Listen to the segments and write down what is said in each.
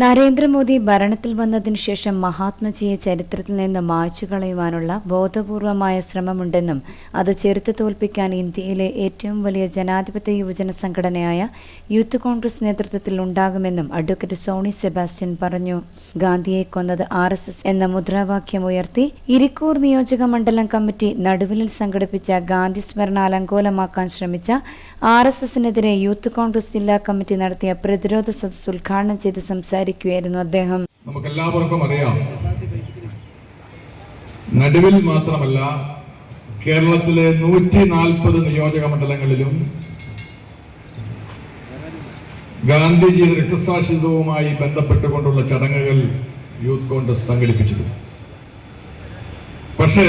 നരേന്ദ്രമോദി ഭരണത്തിൽ വന്നതിനു ശേഷം മഹാത്മജിയെ ചരിത്രത്തിൽ നിന്ന് മായ്ച്ചു കളയുവാനുള്ള ബോധപൂർവമായ ശ്രമമുണ്ടെന്നും അത് ചെറുത്തു തോൽപ്പിക്കാൻ ഇന്ത്യയിലെ ഏറ്റവും വലിയ ജനാധിപത്യ യുവജന സംഘടനയായ യൂത്ത് കോൺഗ്രസ് നേതൃത്വത്തിൽ ഉണ്ടാകുമെന്നും അഡ്വക്കേറ്റ് സോണി സെബാസ്റ്റ്യൻ പറഞ്ഞു. ഗാന്ധിയെ കൊന്നത് ആർ എസ് എസ് എന്ന മുദ്രാവാക്യം ഉയർത്തി ഇരിക്കൂർ നിയോജക മണ്ഡലം കമ്മിറ്റി നടുവിലിൽ സംഘടിപ്പിച്ച ഗാന്ധി സ്മരണ അലങ്കോലമാക്കാൻ ശ്രമിച്ച ആർ എസ് എസിനെതിരെ യൂത്ത് കോൺഗ്രസ് ജില്ലാ കമ്മിറ്റി നടത്തിയ പ്രതിരോധ സദസ് ഉദ്ഘാടനം ചെയ്ത് സംസാരിക്കുകയായിരുന്നു അദ്ദേഹം. നമുക്കെല്ലാവർക്കും അറിയാം. നടുവിൽ മാത്രമല്ല കേരളത്തിലെ നൂറ്റി നാൽപ്പത് നിയോജക മണ്ഡലങ്ങളിലും ഗാന്ധിജിയുടെ രക്തസാക്ഷിത്വവുമായി ബന്ധപ്പെട്ടുകൊണ്ടുള്ള ചടങ്ങുകൾ യൂത്ത് കോൺഗ്രസ് സംഘടിപ്പിച്ചിരുന്നു. പക്ഷേ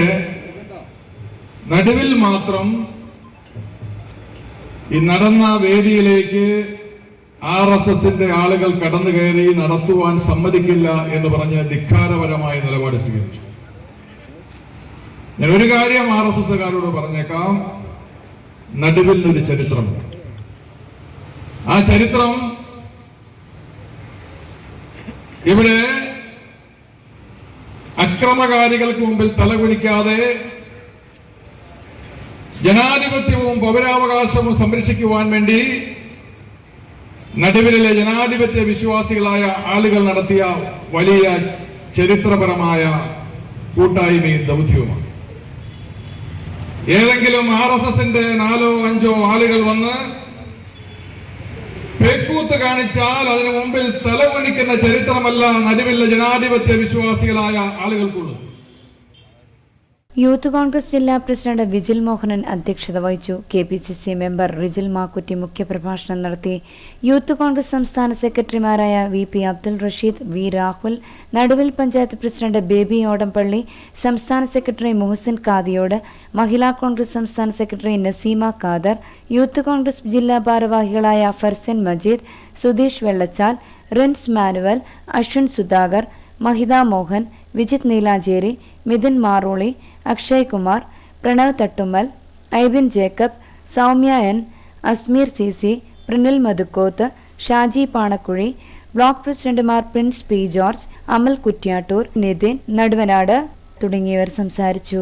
നടുവിൽ മാത്രം ഈ നടന്ന വേദിയിലേക്ക് ആർ എസ് എസിന്റെ ആളുകൾ കടന്നു കയറി നടത്തുവാൻ സമ്മതിക്കില്ല എന്ന് പറഞ്ഞ് ധിക്കാരപരമായ നിലപാട് സ്വീകരിച്ചു. ഞാൻ ഒരു കാര്യം ആർ എസ് എസുകാരോട് പറഞ്ഞേക്കാം. നടുവിൽ ഒരു ചരിത്രമുണ്ട് ആ ചരിത്രം ഇവിടെ അക്രമകാരികൾക്ക് മുമ്പിൽ തലകുനിക്കാതെ ജനാധിപത്യവും പൗരാവകാശവും സംരക്ഷിക്കുവാൻ വേണ്ടി നടുവിലെ ജനാധിപത്യ വിശ്വാസികളായ ആളുകൾ നടത്തിയ വലിയ ചരിത്രപരമായ കൂട്ടായ്മയും ദൗത്യവുമാണ്. ഏതെങ്കിലും ആർ എസ് എസിന്റെ നാലോ അഞ്ചോ ആളുകൾ വന്ന് പേക്കൂത്ത് കാണിച്ചാൽ അതിനു മുമ്പിൽ തലവണിക്കുന്ന ചരിത്രമല്ല നടുവിലെ ജനാധിപത്യ വിശ്വാസികളായ ആളുകൾക്കുള്ളത്. യൂത്ത് കോൺഗ്രസ് ജില്ലാ പ്രസിഡന്റ് വിജിൽ മോഹനൻ അധ്യക്ഷത വഹിച്ചു. K P C C member Rijil Makkutty മുഖ്യപ്രഭാഷണം നടത്തി. യൂത്ത് കോൺഗ്രസ് സംസ്ഥാന സെക്രട്ടറിമാരായ V P Abdul Rasheed V Rahul Naduvil panchayat president Baby Odampally സംസ്ഥാന സെക്രട്ടറി മുഹസിൻ കാദിയോട് മഹിളാ കോൺഗ്രസ് സംസ്ഥാന secretary Naseema Khader youth congress ജില്ലാ ഭാരവാഹികളായ Farsan Majeed Sudheesh Vellachal Rins Manuel Ashwin Sudhakar Mahitha Mohan Vijith Neelancheri Mithun Maroli Akshay Kumar Pranav Thattummal Aibin Jacob Soumya N Asmeer C C Prinil Madhukkoth Shaji Panakkuzhi block പ്രസിഡന്റുമാർ Prince P George Amal Kuttiattoor Nithin Naduvanad തുടങ്ങിയവർ സംസാരിച്ചു.